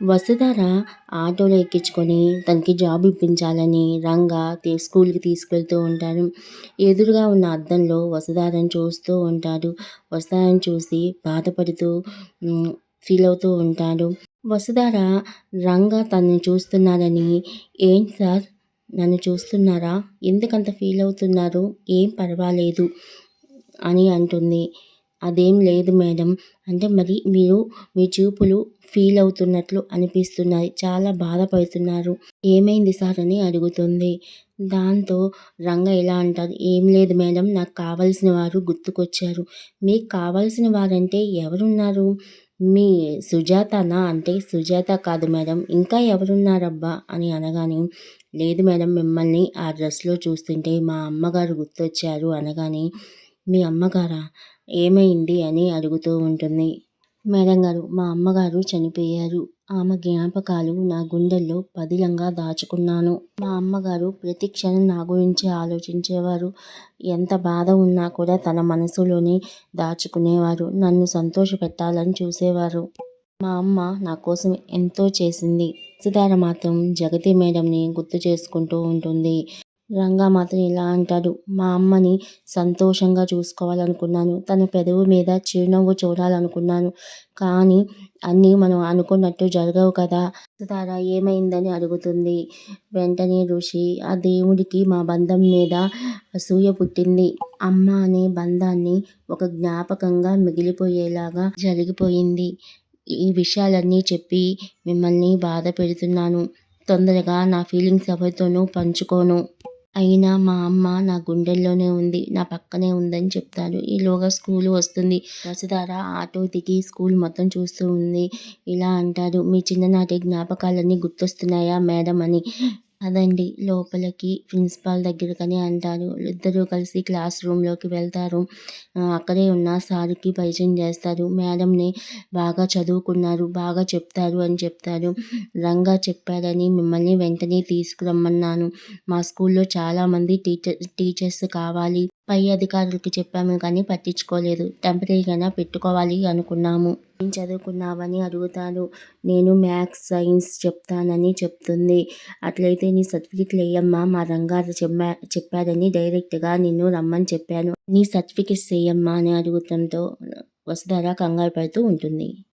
వసుధార ఆటోలో ఎక్కించుకొని తనకి జాబ్ ఇప్పించాలని రంగా స్కూల్కి తీసుకెళ్తూ ఉంటారు. ఎదురుగా ఉన్న అద్దంలో వసుధారని చూస్తూ ఉంటాడు వసుధారని చూసి బాధపడుతూ ఫీల్ అవుతూ ఉంటాడు వసుధార రంగా తనని చూస్తున్నారని ఏంటి సార్? నన్ను చూస్తున్నారా? ఎందుకంత ఫీల్ అవుతున్నారు? ఏం పర్వాలేదు అని అంటుంది. అదేం లేదు మేడం. అంటే మరి మీరు మీ చూపులు ఫీల్ అవుతున్నట్లు అనిపిస్తున్నాయి. చాలా బాధపడుతున్నారు. ఏమైంది సార్ అని అడుగుతుంది. దాంతో రంగ ఎలా అంటారు. ఏం లేదు మేడం. నాకు కావలసిన వారు గుర్తుకొచ్చారు. మీకు కావలసిన వారంటే ఎవరున్నారు? మీ సుజాతనా? అంటే సుజాత కాదు మేడం. ఇంకా ఎవరున్నారబ్బా అని అనగానే లేదు మేడం. మిమ్మల్ని ఆ డ్రెస్లో చూస్తుంటే మా అమ్మగారు గుర్తొచ్చారు అనగానే మీ అమ్మగారా? ఏమైంది అని అడుగుతూ ఉంటుంది. మేడం గారు మా అమ్మగారు చనిపోయారు. ఆమె జ్ఞాపకాలు నా గుండెల్లో పదిలంగా దాచుకున్నాను. మా అమ్మగారు ప్రతి క్షణం నా గురించి ఆలోచించేవారు. ఎంత బాధ ఉన్నా కూడా తన మనసులోనే దాచుకునేవారు. నన్ను సంతోషపెట్టాలని చూసేవారు. మా అమ్మ నా కోసం ఎంతో చేసింది. సుధార మాత్రం జగతి మేడంని గుర్తు చేసుకుంటూ ఉంటుంది. రంగా మాత్రం ఇలా అంటాడు. మా అమ్మని సంతోషంగా చూసుకోవాలనుకున్నాను. తన పెదవు మీద చిరునవ్వు చూడాలనుకున్నాను. కానీ అన్నీ మనం అనుకున్నట్టు జరగవు కదా? సుధార ఏమైందని అడుగుతుంది. వెంటనే ఋషి ఆ దేవుడికి మా బంధం మీద అసూయ పుట్టింది. అమ్మ అనే బంధాన్ని ఒక జ్ఞాపకంగా మిగిలిపోయేలాగా జరిగిపోయింది. ఈ విషయాలన్నీ చెప్పి మిమ్మల్ని బాధ పెడుతున్నాను. తొందరగా నా ఫీలింగ్స్ ఎవరితోనూ పంచుకోను. అయినా మా అమ్మ నా గుండెల్లోనే ఉంది నా పక్కనే ఉందని చెప్తాడు ఈలోగా స్కూల్ వస్తుంది. వసుధార ఆటో దిగి స్కూల్ మొత్తం చూస్తూ ఉంది. ఇలా అంటాడు మీ చిన్ననాటి జ్ఞాపకాలన్నీ గుర్తొస్తున్నాయా మేడం అని. అదండి. లోపలికి ప్రిన్సిపాల్ దగ్గరకని అంటారు. ఇద్దరు కలిసి క్లాస్ రూమ్లోకి వెళ్తారు. అక్కడే ఉన్న సార్కి పరిచయం చేస్తారు. మేడంని బాగా చదువుకున్నారు బాగా చెప్తారు అని చెప్తారు. రంగా చెప్పారని మిమ్మల్ని వెంటనే తీసుకురమ్మన్నాను. మా స్కూల్లో చాలామంది టీచర్ టీచర్స్ కావాలి. పై అధికారులకు చెప్పాము కానీ పట్టించుకోలేదు. టెంపరీగానే పెట్టుకోవాలి అనుకున్నాము. ఏం చదువుకున్నావని అడుగుతాను నేను మ్యాథ్స్ సైన్స్ చెప్తానని చెప్తుంది. అట్లయితే నీ సర్టిఫికెట్లు వేయమ్మా మా రంగారు చెప్పా చెప్పారని డైరెక్ట్గా నిన్ను రమ్మని చెప్పాను. నీ సర్టిఫికెట్స్ వేయమ్మా అని అడుగుతంతో వసుధార కంగారు పడుతూ ఉంటుంది.